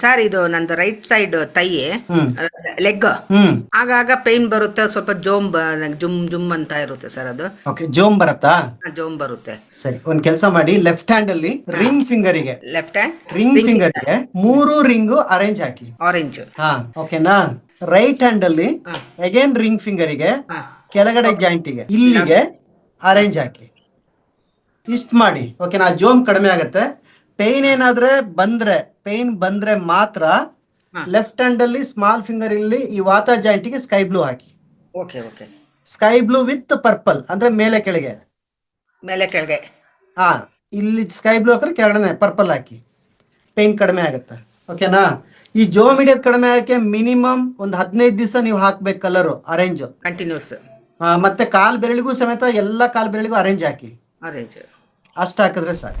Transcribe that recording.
Sir ಇದು ನಂದು right side thigh leg ಆಗಾಗ ಪೈನ್ ಬರುತ್ತೆ ಸ್ವಲ್ಪ ಜೋಮ್ ಜುಮ್ ಜುಮ್ ಅಂತ ಇರುತ್ತೆ ಸರ್ ಅದು. ಓಕೆ ಜೋಮ್ ಬರುತ್ತಾ? ಜೋಮ್ ಬರುತ್ತೆ. ಸರಿ ಒಂದ್ ಕೆಲಸ ಮಾಡಿ ಲೆಫ್ಟ್ ಹ್ಯಾಂಡ್ ಅಲ್ಲಿ ರಿಂಗ್ ಫಿಂಗರ್ಗೆ. ಲೆಫ್ಟ್ ಹ್ಯಾಂಡ್ ರಿಂಗ್ ಫಿಂಗರ್ಗೆ ಮೂರು ರಿಂಗ್ ಅರೇಂಜ್ ಹಾಕಿ. ಆರೆಂಜ್ ಹಾ ಓಕೆನಾ ರೈಟ್ ಹ್ಯಾಂಡ್ ಅಲ್ಲಿ ಅಗೇನ್ ರಿಂಗ್ ಫಿಂಗರ್ಗೆ ಕೆಳಗಡೆ ಜಾಯಿಂಟ್ಗೆ ಇಲ್ಲಿಗೆ ಅರೇಂಜ್ ಹಾಕಿ. ಇಷ್ಟ ಮಾಡಿ ಓಕೆನಾ ಜೋಮ್ ಕಡಿಮೆ ಆಗತ್ತೆ. ಪೇನ್ ಏನಾದ್ರೆ ಬಂದ್ರೆ ಪೇನ್ ಬಂದ್ರೆ ಮಾತ್ರ ಲೆಫ್ಟ್ ಹ್ಯಾಂಡ್ ಅಲ್ಲಿ ಸ್ಮಾಲ್ ಫಿಂಗರ್ ಇಲ್ಲಿ ಈ ವಾತ ಜಾಯಿಂಟ್ಗೆ sky blue hockey. Okay okay sky blue with purple ಅಂದ್ರೆ ಮೇಲೆ ಕೆಳಗೆ. ಮೇಲೆ ಕೆಳಗೆ. ಹಾ ಇಲ್ಲಿ ಸ್ಕೈ ಬ್ಲೂ ಹಾಕಿದ್ರೆ ಕೆಳಗಡೆ ಪರ್ಪಲ್ ಹಾಕಿ. ಪೇನ್ ಕಡಿಮೆ ಆಗುತ್ತೆ ಓಕೆನಾ ಈ ಜೋ ಹಿಡಿಯೋದು ಕಡಿಮೆ ಆಗಕ್ಕೆ ಮಿನಿಮಮ್ ಒಂದು ಹದಿನೈದು ದಿವಸ ನೀವು ಹಾಕ್ಬೇಕು ಕಲರು ಅರೇಂಜ್ ಕಂಟಿನ್ಯೂಸ್ ಮತ್ತೆ ಕಾಲ್ ಬೆರಳಿಗೂ ಸಮೇತ ಎಲ್ಲ ಕಾಲ್ ಬೆರಳಿಗೂ ಅರೇಂಜ್ ಹಾಕಿ. ಅರೇಂಜ್ ಅಷ್ಟು ಹಾಕಿದ್ರೆ ಸಾಕು.